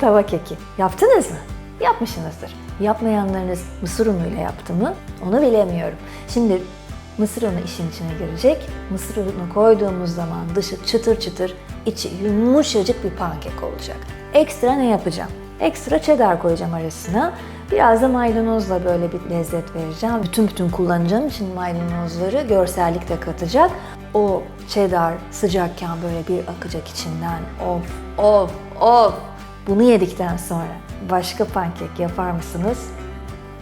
Tava keki. Yaptınız mı? Yapmışsınızdır. Yapmayanlarınız mısır unuyla yaptı mı? Onu bilemiyorum. Şimdi mısır unu işin içine girecek. Mısır unu koyduğumuz zaman dışı çıtır çıtır, içi yumuşacık bir pankek olacak. Ekstra ne yapacağım? Ekstra cheddar koyacağım arasına. Biraz da maydanozla böyle bir lezzet vereceğim. Bütün bütün kullanacağım için maydanozları görsellik de katacak. O cheddar sıcakken böyle bir akacak içinden. Of of of. Bunu yedikten sonra başka pankek yapar mısınız?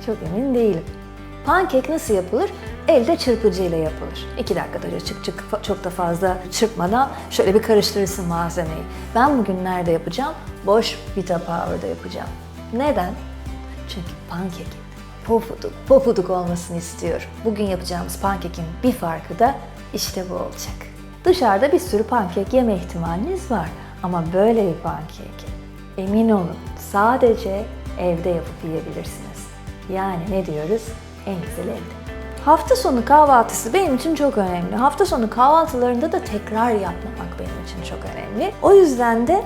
Çok emin değilim. Pankek nasıl yapılır? Elde çırpıcıyla yapılır. İki dakikada çık çık çok da fazla çırpmadan şöyle bir karıştırırsın malzemeyi. Ben bugün nerede yapacağım? Boş Vita Power'da yapacağım. Neden? Çünkü pankek pofuduk, pofuduk olmasını istiyorum. Bugün yapacağımız pankekin bir farkı da işte bu olacak. Dışarıda bir sürü pankek yeme ihtimaliniz var. Ama böyle bir pankek emin olun sadece evde yapıp yiyebilirsiniz. Yani ne diyoruz? En güzel evde. Hafta sonu kahvaltısı benim için çok önemli. Hafta sonu kahvaltılarında da tekrar yapmamak benim için çok önemli. O yüzden de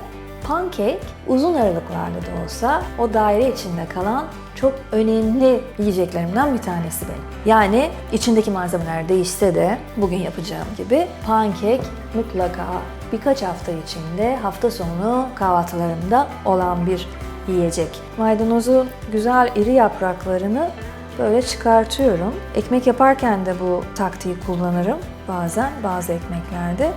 pankek uzun aralıklarla da olsa o daire içinde kalan çok önemli yiyeceklerimden bir tanesi benim. Yani içindeki malzemeler değişse de bugün yapacağım gibi pankek mutlaka birkaç hafta içinde hafta sonu kahvaltılarımda olan bir yiyecek. Maydanozu güzel iri yapraklarını böyle çıkartıyorum. Ekmek yaparken de bu taktiği kullanırım bazen bazı ekmeklerde.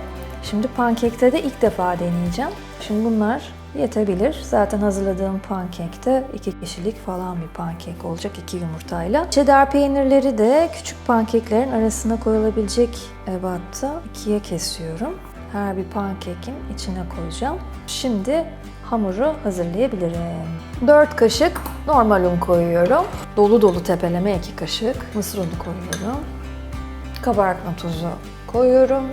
Şimdi pankekte de ilk defa deneyeceğim. Şimdi bunlar yetebilir. Zaten hazırladığım pankekte iki kişilik falan bir pankek olacak iki yumurtayla. Cheddar peynirleri de küçük pankeklerin arasına koyulabilecek ebatta ikiye kesiyorum. Her bir pankekin içine koyacağım. Şimdi hamuru hazırlayabilirim. 4 kaşık normal un koyuyorum. Dolu dolu tepeleme 2 kaşık. Mısır unu koyuyorum. Kabartma tuzu koyuyorum.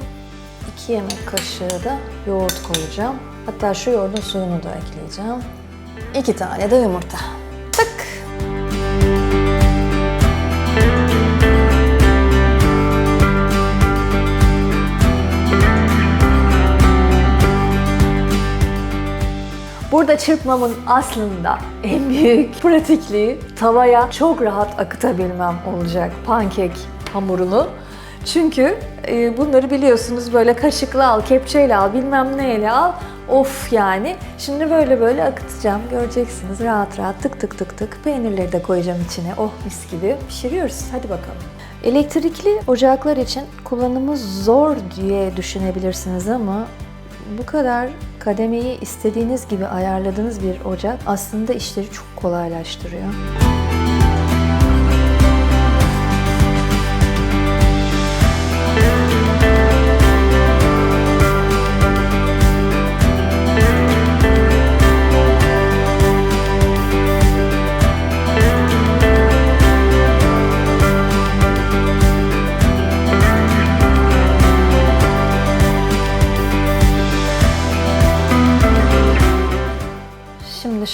2 yemek kaşığı da yoğurt koyacağım. Hatta şu yoğurdun suyunu da ekleyeceğim. 2 tane de yumurta. Tık! Burada çırpmamın aslında en büyük pratikliği tavaya çok rahat akıtabilmem olacak pankek hamurunu. Çünkü e, bunları biliyorsunuz böyle kaşıkla al, kepçeyle al, bilmem neyle al. Of yani. Şimdi böyle böyle akıtacağım. Göreceksiniz rahat rahat tık tık tık tık. Peynirleri de koyacağım içine. Oh mis gibi pişiriyoruz. Hadi bakalım. Elektrikli ocaklar için kullanımı zor diye düşünebilirsiniz ama bu kadar kademeyi istediğiniz gibi ayarladığınız bir ocak aslında işleri çok kolaylaştırıyor.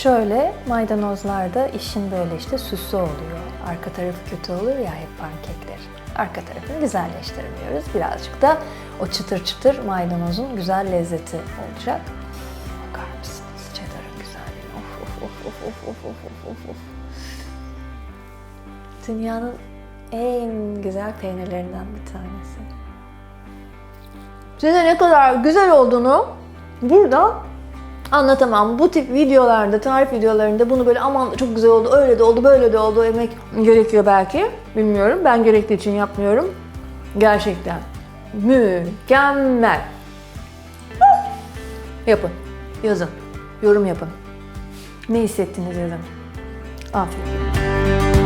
Şöyle maydanozlarda işin böyle işte süsü oluyor. Arka tarafı kötü olur ya hep pankekler. Arka tarafını güzelleştirmiyoruz. Birazcık da o çıtır çıtır maydanozun güzel lezzeti olacak. Bakar mısınız cheddar'ın güzelliğine? Of of of of of of of of of. Dünyanın en güzel peynirlerinden bir tanesi. Size ne kadar güzel olduğunu burada anlatamam. Bu tip videolarda, tarif videolarında bunu böyle aman çok güzel oldu, öyle de oldu, böyle de oldu emek gerekiyor belki. Bilmiyorum. Ben gerektiği için yapmıyorum. Gerçekten mükemmel. Yapın. Yazın. Yorum yapın. Ne hissettiniz yazın. Afiyet olsun.